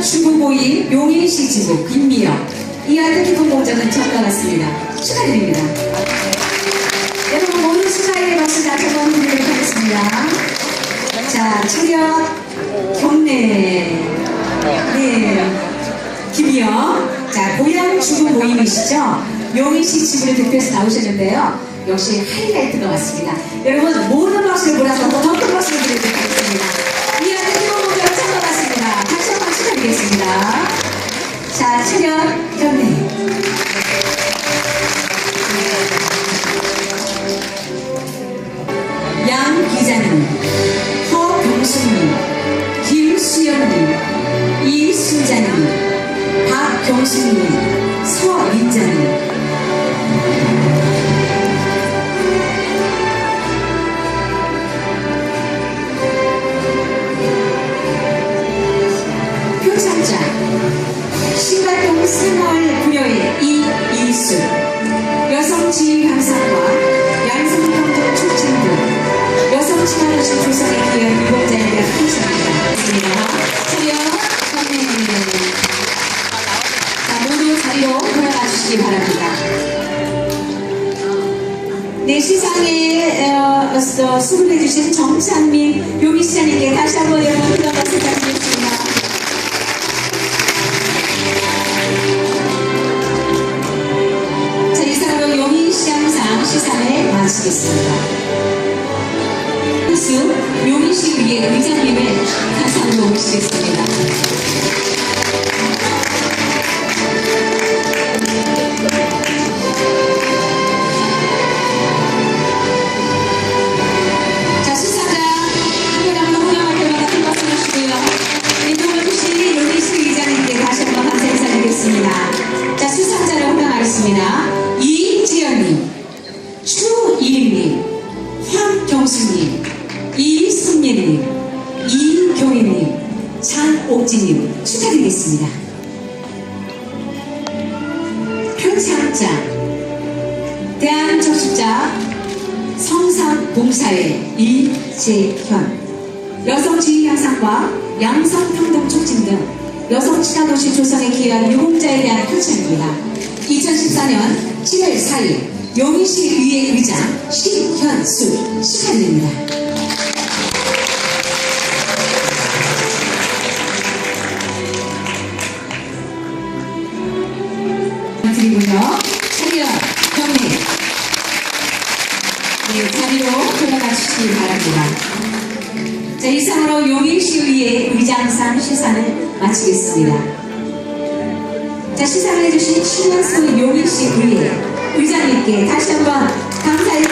주부모임 용인시 지부 김미영. 이 아들 기본 공장은 처음과 같습니다. 축하드립니다. 여러분 모두 축하의 박수 다시 한번 드리도록 하겠습니다. 자, 차렷 경례. 네 김이영. 자 고향 주부 모임이시죠? 용인시 지부를 대표해서 나오셨는데요. 역시 하이라이트가 왔습니다. 여러분 모든 박수를 몰아서 더큰 박수를 드리도록 하겠습니다 이 안에 기본 공장 처음 같습니다 축하드리겠습니다. 자 차렷 경례 어, 어, 수고해 주신 정찬민 요미 시장님께 다시 한번 여러분 큰 박수 부탁드리겠습니다. 자, 이상으로 용인 시장상 시상을 마치겠습니다. 후수 용인시 위의 의장님을 감사로 모시겠습니다. 여성지휘향상과 양성평등 촉진 등 여성 친화도시 조성에 기여한 유공자에 대한 표창입니다. 2014년 7월 4일 용인시 의회 의장 신현수 축하드립니다. 드리고요. 차렷 경례 네, 자리로 돌아가 주시기 바랍니다. 자, 이상으로 용인시의회 의장상 시상을 마치겠습니다. 자, 시상을 해주신 신현수 용인시의회 의장님께 다시 한번 감사의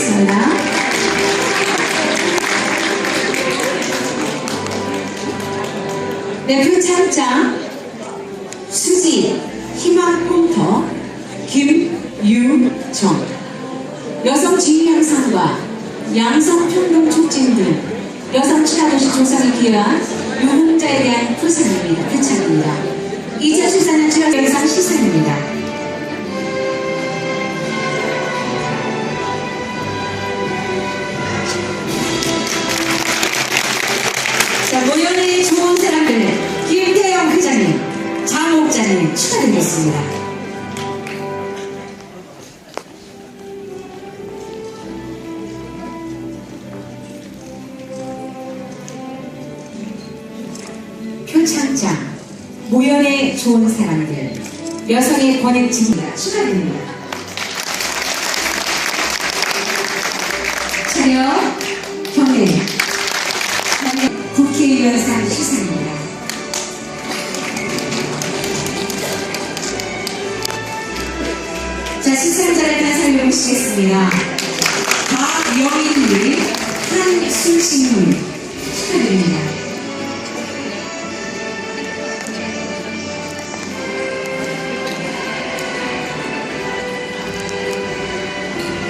부탁드리겠습니다. 네, 표창장 수지 희망꿈터 김유정 여성 지휘향상과 양성 평등 촉진 등 여성 친화도시 조성에 기여한 유공자에 대한 표상입니다. 표창입니다. 2014년 7월 영상 시상입니다. 장옥자님 축하드리겠습니다. 표창장, 모연의 좋은 사람들, 여성의 권액지입니다. 축하드립니다. 차렷, 경례, 국회의원상 시상 시상자를 다 살펴보시겠습니다. 박영희님, 백수신님 축하드립니다.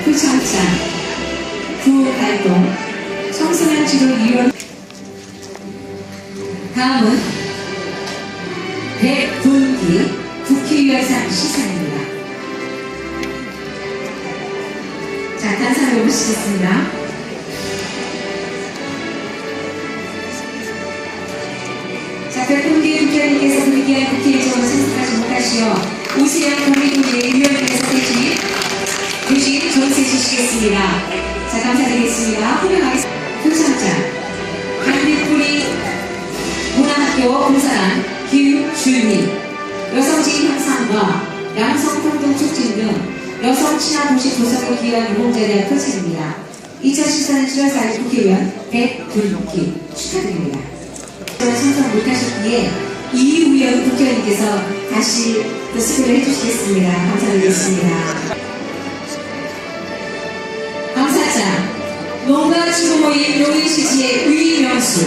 구청장 구활동 청소년 주도위원 다음은 백분기 국회의원상 시상입니다. 모시겠습니다. 자, 백분기 국회의원님께서 분기한 국회의장으로 선택하지 못하시어 오세영 국민국의 위원님께서 대신 대신 전세 주시겠습니다. 자, 감사드리겠습니다. 후명하겠습니다. 표창장 강빛뿌리 문화학교 공사단 기준님 여성지인 향상과 양성평등 촉진 등 여성 친화 도시 조성을 기여한 유공자대학 표창입니다. 2014년 7월 4일 국회의원 백불기 축하드립니다. 참석 못하셨기에 이의우연 국회의원님께서 다시 또 수고를 해주시겠습니다. 감사드리겠습니다. 감사장 농가 주모임 용인시지의 의명수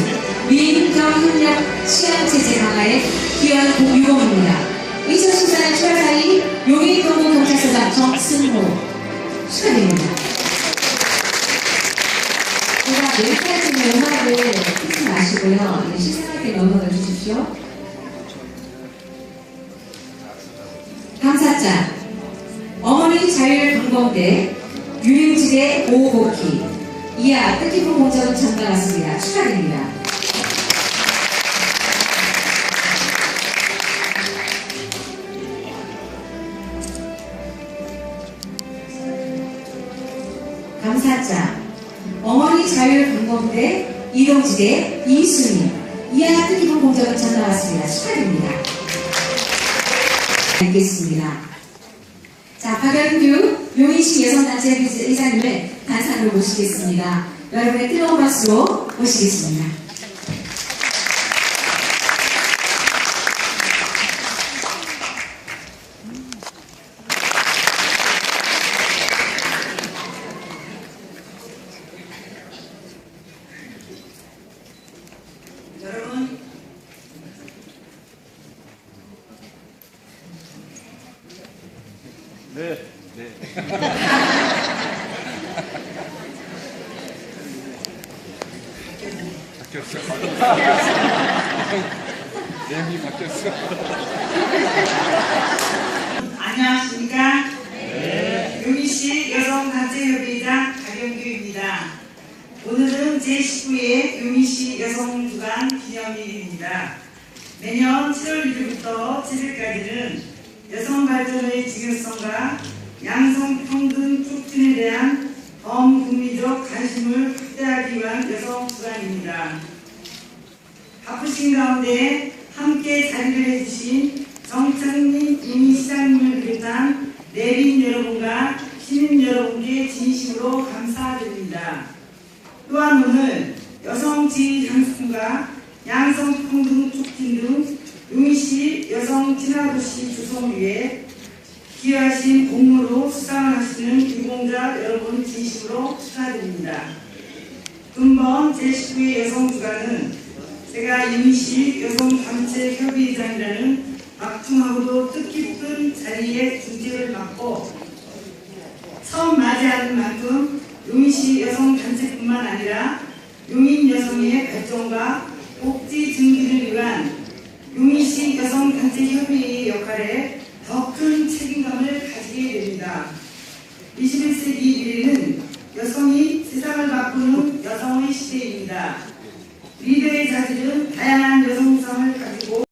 민정협력 시향체제 강화에 기여한 유공입니다. 2014년 7월 4일 용인동부경찰서장 정승호 축하드립니다. 제가 여기까지는 음악을 듣지 마시고요. 네, 시상할 때 넘어가 주십시오. 감사장 어머니 자율 방범대 유흥지대 오곡기 이하 뜻깊은 공적은 전가왔습니다. 축하드립니다. 감사장 어머니 자율 방범대 이동지대 이순희 이하 뜻깊은 공적은 전가왔습니다. 축하드립니다. 알겠습니다. 자, 박연규 용인시 여성단체 의사님을 단상으로 모시겠습니다. 여러분의 뜨거운 박수로 모시겠습니다. 바뀌었어. 내용이 바뀌었어. 안녕하십니까? 용인시 여성단체협의장 박영규입니다. 오늘은 제19회 용인시 여성주간 기념일입니다. 매년 7월 1일부터 7일까지는 여성 발전의 중요성과 양성평등 촉진에 대한 범국민적 관심을 확대하기 위한 여성 주간입니다. 바쁘신 가운데 함께 자리를 해주신 정창민 이민시장님을 비롯한 내빈 여러분과 시민 여러분께 진심으로 감사드립니다. 또한 오늘 여성 지위 향상과 양성평등 촉진 등 용인시 여성 친화도시 조성을 위해 기여하신 공로로 수상을 하시는 유공자 여러분 진심으로 축하드립니다. 금번 제19회 여성주간은 제가 용인시 여성단체 협의회장이라는 막중하고도 뜻깊은 자리에 주제를 맡고 처음 맞이하는 만큼 용인시 여성단체뿐만 아니라 용인 여성의 발전과 복지 증진을 위한 용인시 여성단체협의회의 역할에 더 큰 책임감을 가지게 됩니다. 21세기 미래는 여성이 세상을 바꾸는 여성의 시대입니다. 리더의 자질은 다양한 여성성을 가지고